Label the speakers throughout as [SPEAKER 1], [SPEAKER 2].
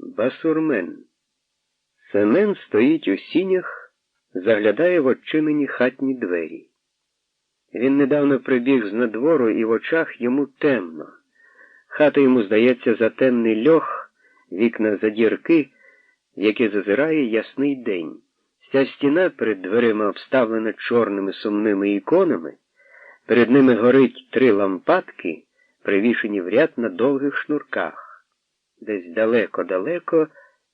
[SPEAKER 1] Басурмен. Семен стоїть у сінях, заглядає в очинені хатні двері. Він недавно прибіг з надвору і в очах йому темно. Хата йому здається за темний льох, вікна за дірки, в які зазирає ясний день. Вся стіна перед дверима обставлена чорними сумними іконами, перед ними горить три лампадки, привішені в ряд на довгих шнурках. Десь далеко-далеко,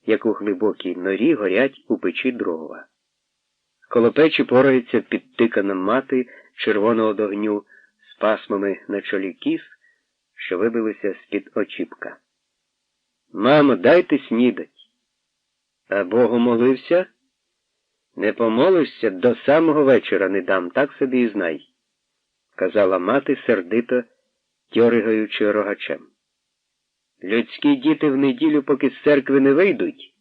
[SPEAKER 1] як у глибокій норі, горять у печі дрова. Коло печі порається підтикана мати червоного догню з пасмами на чолі кіс, що вибилися з-під очіпка. Мамо, дайте снідать. А Богу молився? Не помолишся, до самого вечора не дам, так собі і знай, казала мати, сердито тьоригаючи рогачем. Людські діти в неділю, поки з церкви не вийдуть,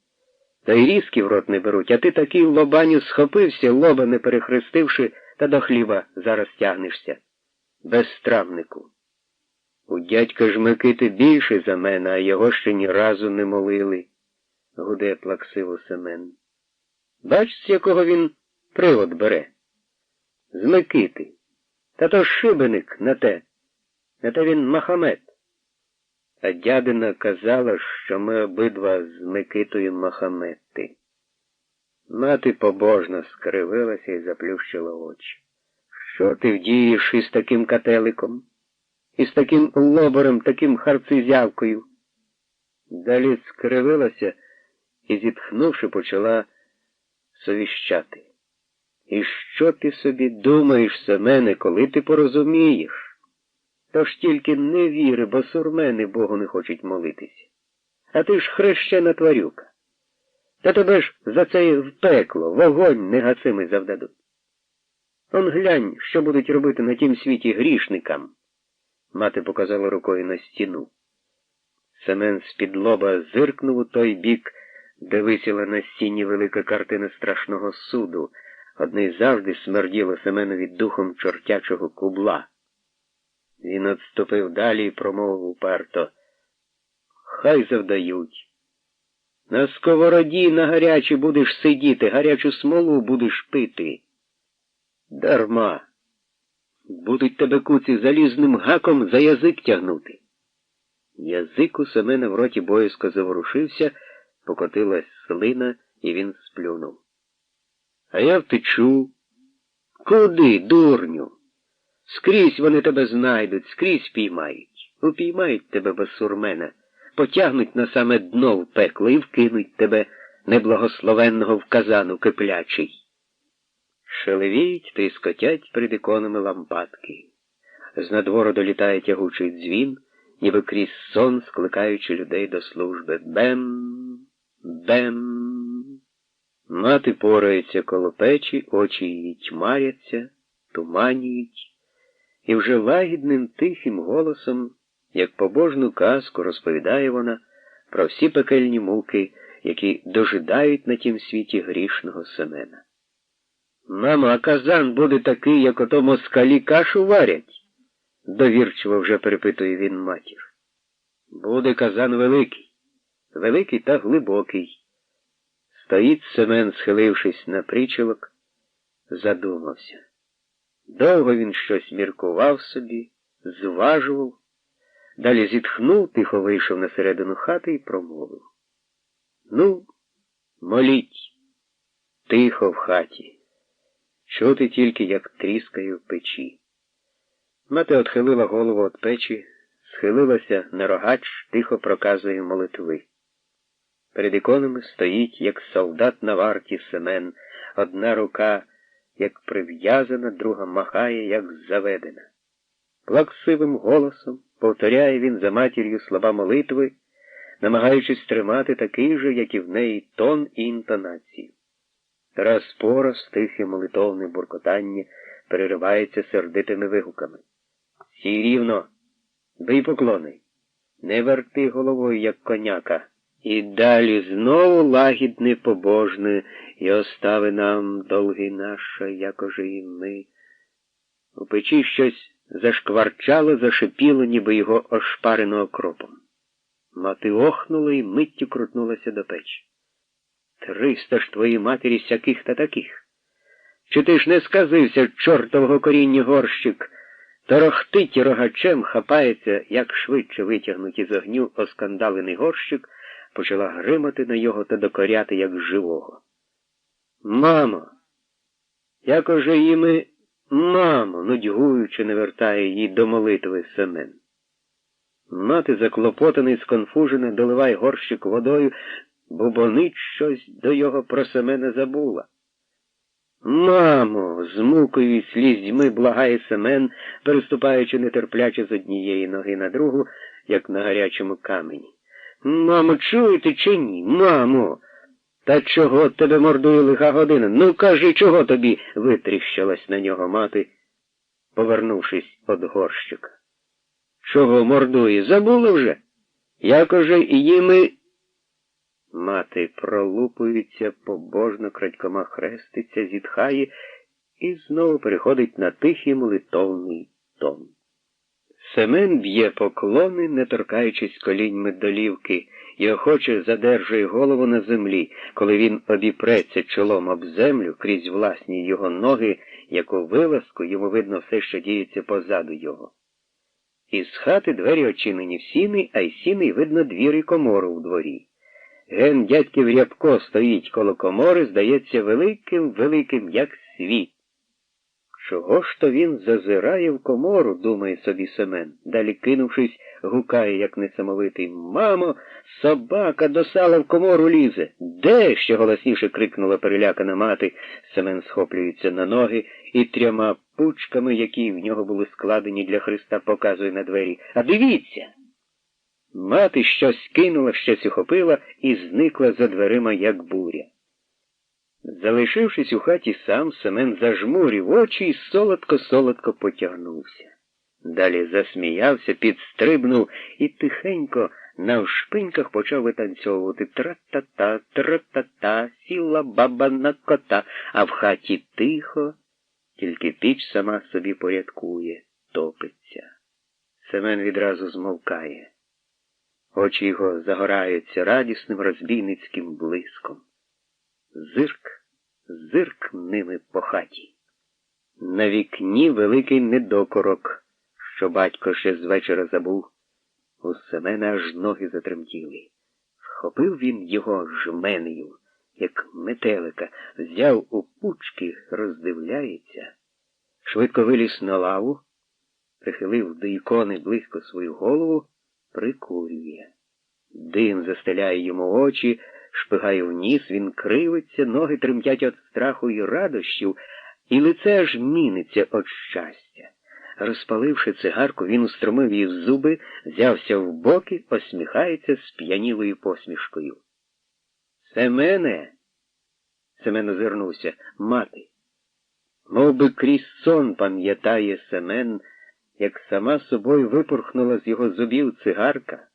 [SPEAKER 1] та й різки в рот не беруть, а ти такий лобаню схопився, лоба не перехрестивши, та до хліба зараз тягнешся. Безстравнику. У дядька ж Микити більше за мене, а його ще ні разу не молили, гуде плаксиво Семен. Бач, з якого він привод бере. З Микити. Та то шибеник на те. На те він Махамед. А дядина казала, що ми обидва з Микитою Махаметти. Мати побожно скривилася і заплющила очі. Що ти вдієш із таким кателиком? Із таким лоборем, таким харцизявкою? Далі скривилася і, зітхнувши, почала совіщати. І що ти собі думаєш, Семене, коли ти порозумієш? Тож тільки не віри, бо сурмени Богу не хочуть молитися. А ти ж хрещена тварюка. Та тебе ж за це в пекло, вогонь негасимий завдадуть. Он глянь, що будуть робити на тім світі грішникам. Мати показала рукою на стіну. Семен з-під лоба зиркнув у той бік, де висіла на стіні велика картина страшного суду, одне завжди смерділо Семенові духом чортячого кубла. Він отступив далі і промовив уперто. Хай завдають. На сковороді на гарячі будеш сидіти, гарячу смолу будеш пити. Дарма. Будуть тебе куці залізним гаком за язик тягнути. Язик у Семена в роті боязко заворушився, покотилась слина, і він сплюнув. А я втечу. Куди, дурню? Скрізь вони тебе знайдуть, скрізь піймають. Упіймають тебе басурмена, потягнуть на саме дно в пекло і вкинуть тебе, неблагословенного в казану киплячий. Шелевіють та й скотять перед іконами лампадки. З надвору долітає тягучий дзвін, ніби крізь сон, скликаючи людей до служби. Бем, бем. Мати порається коло печі, очі її тьмаряться, туманіють, і вже лагідним тихим голосом, як побожну казку, розповідає вона про всі пекельні муки, які дожидають на тім світі грішного Семена. Мамо, а казан буде такий, як ото москалі кашу варять, довірчиво вже перепитує він матір. Буде казан великий, великий та глибокий. Стоїть Семен, схилившись на причолок, задумався. Довго він щось міркував собі, зважував, далі зітхнув, тихо вийшов на середину хати і промовив. Ну, моліть, тихо в хаті. Чути тільки, як тріскає в печі. Мати отхилила голову від печі, схилилася на рогач, тихо проказує молитви. Перед іконами стоїть, як солдат на варті Семен, одна рука, як прив'язана, друга махає, як заведена. Плаксивим голосом повторяє він за матір'ю слова молитви, намагаючись тримати такий же, як і в неї, тон і інтонацію. Тарас пораз тихе молитовне буркотання переривається сердитими вигуками. Сій рівно, бий поклони, не верти головою, як коняка, і далі знову лагідне побожне, і остави нам долги наша, якоже і ми. У печі щось зашкварчало, зашипіло, ніби його ошпарено окропом. Мати охнула і миттю крутнулася до печі. Триста ж твої матері сяких та таких. Чи ти ж не сказився чортового коріння горщик? Торохтить рогачем, хапається, як швидше витягнуть із огню оскандалений горщик, почала гримати на його та докоряти, як живого. Мамо, як уже іми, мамо, нудьгуючи, не вертає її до молитви Семен. Мати, заклопотаний, сконфужена, доливає горщик водою, бо бонить щось до його про Семена забула. Мамо, з мукою і слізьми благає Семен, переступаючи нетерпляче з однієї ноги на другу, як на гарячому камені. Мамо, чуєте чи ні? Мамо, та чого тебе мордує лиха година? Ну, кажи, чого тобі? витріщилась на нього мати, повернувшись від горщика. Чого мордує? Забули вже? Як уже їми. Мати пролупується, побожно крадькома хреститься, зітхає і знову переходить на тихий молитовний тон. Семен б'є поклони, не торкаючись коліньми долівки, і охоче задержує голову на землі, коли він обіпреться чолом об землю крізь власні його ноги, яку вилазку йому видно все, що діється позаду його. Із хати двері очинені в сіни, а й сіни видно двір і комору в дворі. Ген дядьків рябко стоїть коло комори, здається, великим, великим, як світ. Чого ж то він зазирає в комору, думає собі Семен. Далі, кинувшись, гукає, як несамовитий. Мамо, собака до сала в комору лізе. Де? ще голосніше крикнула перелякана мати. Семен схоплюється на ноги і трьома пучками, які в нього були складені для Христа, показує на двері. А дивіться. Мати щось кинула, щось ухопила і зникла за дверима, як буря. Залишившись у хаті сам, Семен зажмурив очі і солодко-солодко потягнувся. Далі засміявся, підстрибнув і тихенько на вшпиньках почав витанцьовувати тра-та-та, тра-та-та, сіла баба на кота, а в хаті тихо, тільки піч сама собі порядкує, топиться. Семен відразу змовкає. Очі його загораються радісним розбійницьким блиском. Зирк, зирк ними по хаті. На вікні великий недокорок, що батько ще з вечора забув. У Семена аж ноги затремтіли. Вхопив він його жменею, як метелика, взяв у пучки, роздивляється, швидко виліз на лаву, прихилив до ікони близько свою голову, прикурює. Дим застеляє йому очі шпигає в ніс, він кривиться, ноги тремтять від страху і радощів, і лице аж міниться від щастя. Розпаливши цигарку, він устромив її в зуби, взявся в боки, посміхається з п'янілою посмішкою. Семене, Семен озирнувся, мати. Мов би крізь сон пам'ятає Семен, як сама собою випорхнула з його зубів цигарка,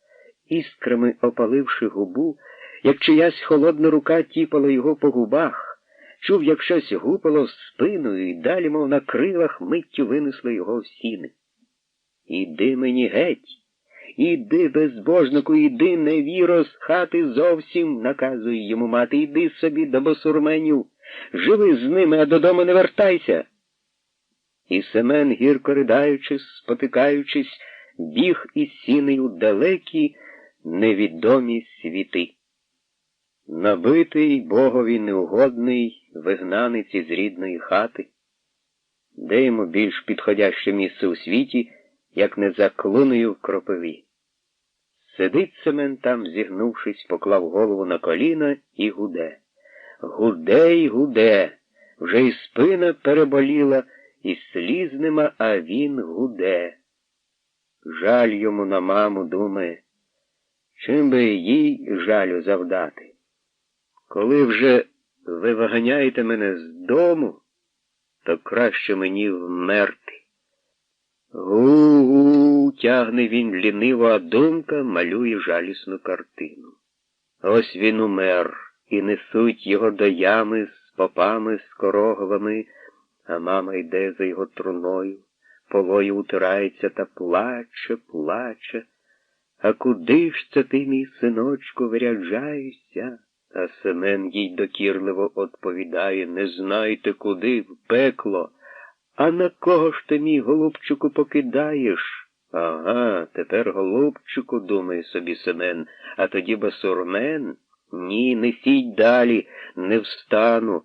[SPEAKER 1] іскрами опаливши губу, як чиясь холодна рука тіпала його по губах, чув, як щось гупало в спину і далі, мов на крилах, миттю винесло його в сіни. Іди мені геть, іди, безбожнику, іди, невіро, з хати зовсім, наказує йому мати, іди собі до босурменів, живи з ними, а додому не вертайся. І Семен, гірко ридаючись, спотикаючись, біг із сінею далекі невідомі світи. Набитий богові неугодний вигнанець із рідної хати, де йому більш підходяще місце у світі, як не за клуною в кропиві. Сидить Семен там, зігнувшись, поклав голову на коліна і гуде. Гуде й гуде, вже й спина переболіла, і сліз нема, а він гуде. Жаль йому на маму, думає, чим би їй жалю завдати. Коли вже ви виганяєте мене з дому, то краще мені вмерти. Гу-гу, тягне він ліниво, а думка малює жалісну картину. Ось він умер, і несуть його до ями з попами, з короговами, а мама йде за його труною, полою утирається та плаче, плаче, А куди ж це ти, мій синочку, виряджаєшся? А Семен їй докірливо відповідає Не знайте, куди, в пекло. А на кого ж ти, мій голубчику, покидаєш? Ага, тепер, голубчику, думає собі Семен, а тоді басурмен. Ні, не сідь далі, не встану.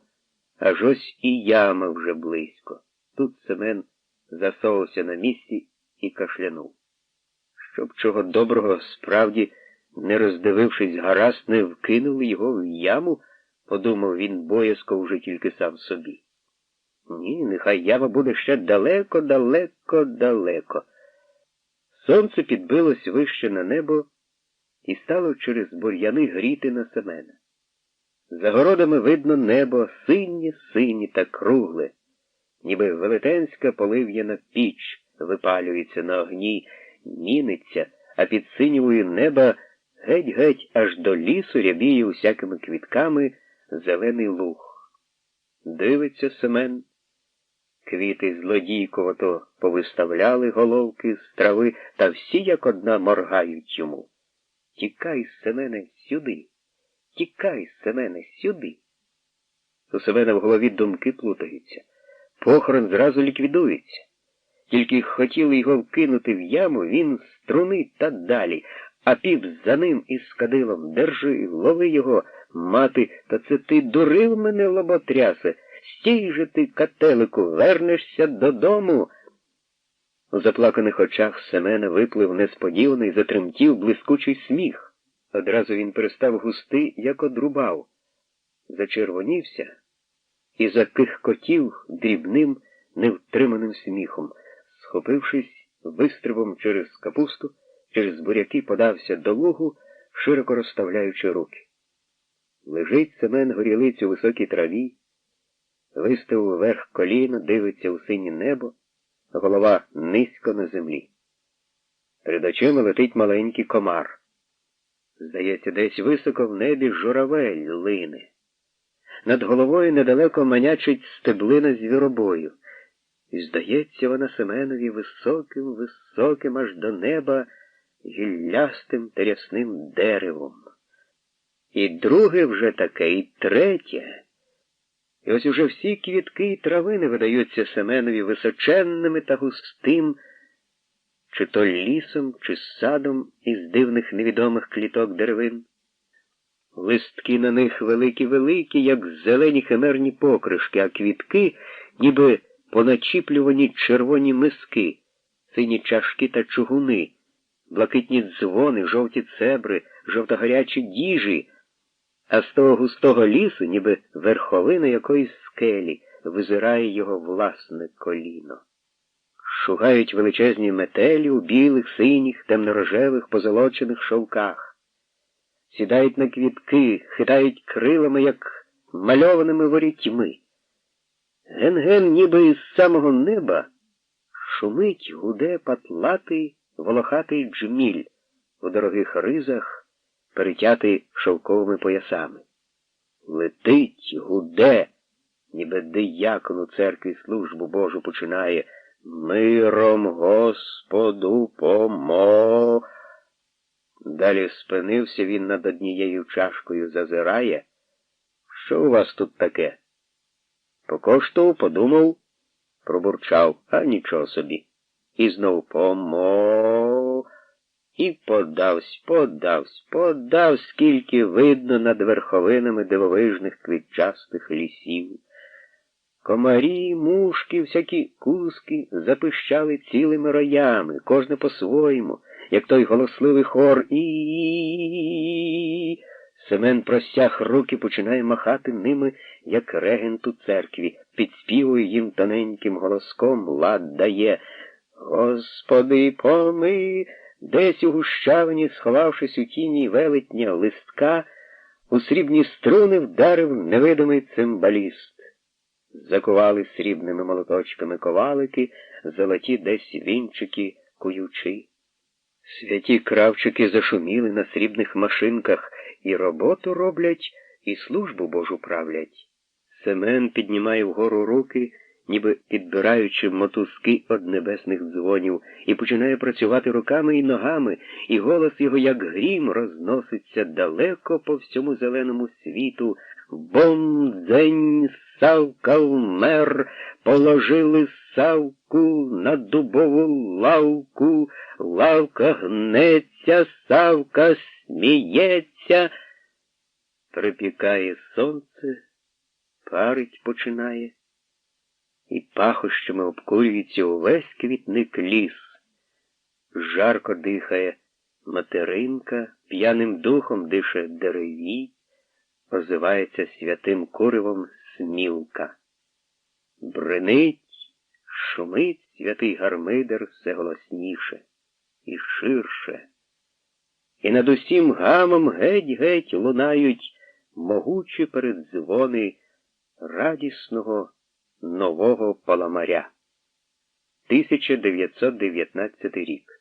[SPEAKER 1] Аж ось і яма вже близько. Тут Семен засовався на місці і кашлянув. Щоб чого доброго, справді, не роздивившись гаразд, не вкинули його в яму, подумав він боязко вже тільки сам собі. Ні, нехай яма буде ще далеко, далеко, далеко. Сонце підбилось вище на небо і стало через бур'яни гріти на Семена. За городами видно небо синє, синє та кругле, ніби велетенська полив'яна піч випалюється на огні, міниться, а під синівою неба геть-геть аж до лісу рябіє усякими квітками зелений луг. Дивиться Семен. Квіти злодійково то повиставляли головки з трави, та всі як одна моргають йому. Тікай, Семене, сюди, тікай, Семене, сюди. У Семена в голові думки плутаються. Похорон зразу ліквідується. Тільки хотіли його вкинути в яму, він струнить та далі, а піп за ним із кадилом. Держи, лови його, мати, та це ти дурив мене, лоботрясе. Стій же ти, кателику, вернешся додому. У заплаканих очах Семена виплив несподіваний, затремтів блискучий сміх. Одразу він перестав густи, як одрубав, зачервонівся і закихкотів дрібним, невтриманим сміхом. Схопившись вистрибом через капусту, через буряки подався до лугу, широко розставляючи руки. Лежить Семен горілиць у високій траві, виставив вверх коліно, дивиться у синє небо, голова низько на землі. Перед очима летить маленький комар. Здається, десь високо в небі журавель лине. Над головою недалеко манячить стеблина звіробою. І, здається, вона Семенові високим, високим аж до неба гіллястим та рясним деревом. І друге вже таке, і третє. І ось уже всі квітки і травини видаються Семенові височенними та густим, чи то лісом, чи садом із дивних невідомих кліток деревин. Листки на них великі-великі, як зелені химерні покришки, а квітки, ніби поначіплювані червоні миски, сині чашки та чугуни, блакитні дзвони, жовті цебри, жовтогарячі діжі, а з того густого лісу, ніби верховина якоїсь скелі, визирає його власне коліно. Шугають величезні метелі у білих, синіх, темнорожевих, позолочених шовках. Сідають на квітки, хитають крилами, як мальованими ворітьми. Ген-ген, ніби із самого неба, шумить, гуде патлатий, волохатий джміль у дорогих ризах, перетятий шовковими поясами. Летить, гуде, ніби диякон у церкві службу Божу починає. Миром Господу помо. Далі спинився він над однією чашкою, зазирає. Що у вас тут таке? Покоштував, подумав, пробурчав, а нічого собі. І знов помо. І подавсь, подавсь, подавсь, скільки видно над верховинами дивовижних квітчастих лісів. Комарі, мушки, всякі куски запищали цілими роями, кожне по-своєму, як той голосливий хор і. Семен простяг руки, починає махати ними, як регент у церкві, підспівує їм тоненьким голоском, лад дає. Господи, поми, десь у гущавині, сховавшись у тіні велетня листка, у срібні струни вдарив невидимий цимбаліст. Закували срібними молоточками ковалики, золоті десь вінчики куючи. Святі кравчики зашуміли на срібних машинках і роботу роблять, і службу Божу правлять. Семен піднімає вгору руки ніби підбираючи мотузки од небесних дзвонів, і починає працювати руками і ногами, і голос його, як грім, розноситься далеко по всьому зеленому світу. Бом дзень Савка вмер, положили Савку на дубову лавку, лавка гнеться, Савка сміється. Припікає сонце, парить починає, і пахощами обкурюється увесь квітник ліс. Жарко дихає материнка, п'яним духом дише деревій, озивається святим куривом смілка. Бренить, шумить святий гармидер все голосніше і ширше. І над усім гамом геть-геть лунають могучі передзвони радісного нового паламаря. 1919 рік